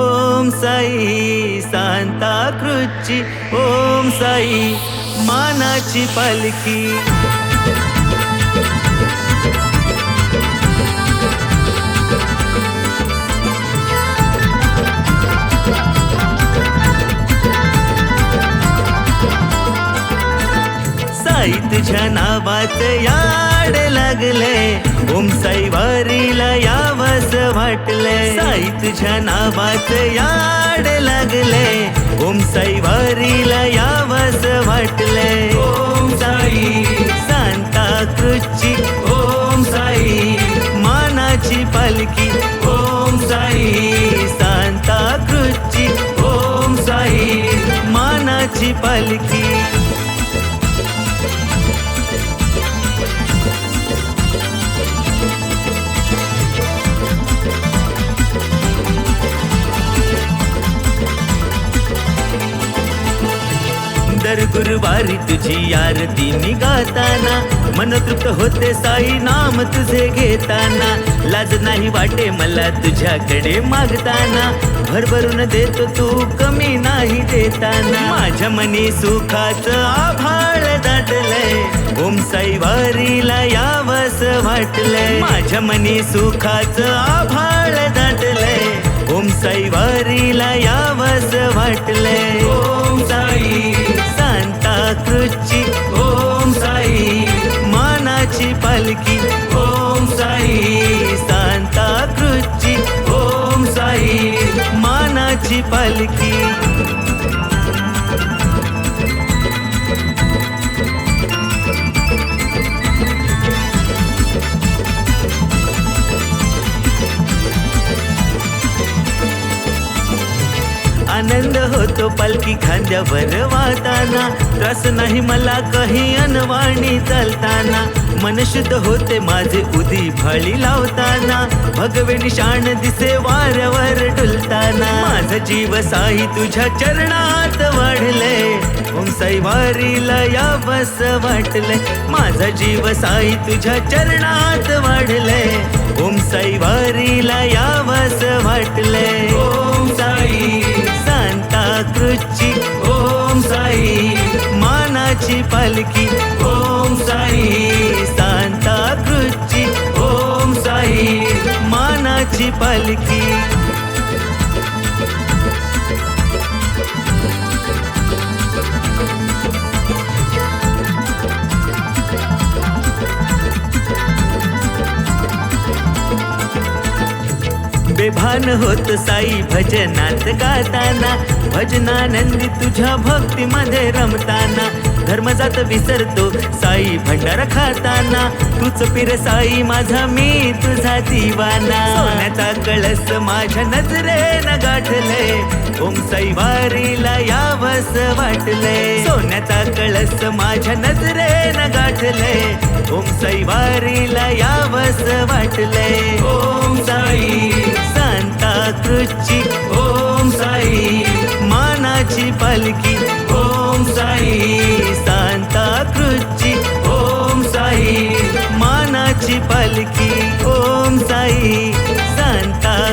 ओम साई सांता क्रुची ओम साई मानाची पालखी. साई तुझ्या नावात याड लागले ओम साई वारीला यावस वाटले साई तुझ्या नावाच याड लागले ओम साई वारीला यावस वाटले ओम साई. सांता कृची ओम साई. मानाची पालखी. ओम साई. सांता कृची ओम साई. मानाची पालखी. दर गुरुवारी तुझी आरती निघाताना मन तृप्त होते साई नाम तुझे घेताना. लाज नाही वाटे मला तुझ्याकडे मागताना. भरभरून देतो तू कमी नाही देताना. माझ्या मनी सुखाचं आभाळ दाटलंय. ओम साई वारीला यावस वाटलंय. माझ्या मनी सुखाचं आभाळ दाटलंय. ओम साई वारीला यावस वाटलंय. पालखी आनंद होतो पालखी खांद्यावर वाहताना. त्रास नाही मला काही अनवाणी चालताना. मन शुद्ध होते माझे उदी भाळी लावताना. भगवे निशाण दिसे वाऱ्यावर डुलताना. माझा जीव साई तुझ्या चरणात वाढले. ओम साई वारीला या बस वाटले. माझा जीव साई तुझ्या चरणात वाढले. ओम साई वारीला या बस वाटले. ओम साई. सांता ओम साई. मानाची पालखी ओम साई. सांता कृची ओम साई. मानाची पालखी. बेभान होत साई भजनात गाताना. भजनानंदी तुझ्या भक्तीमध्ये रमताना. धर्म जात विसरतो साई भंडारा खाताना. तूच पिर साई माझा मी तुझा दिवाना. सोन्याचा कळस माझ्या नजरेन गाठले ओम साई वारीला यावस वाटले सोन्याचा कळस माझ्या नजरेनं गाठले ओम साई वारीला यावस वाटले ओम साई सांता ओम साई. मानाची पालखी ओम साई. सांता कृची ओम साई. मानाची पालखी ओम साई. सांता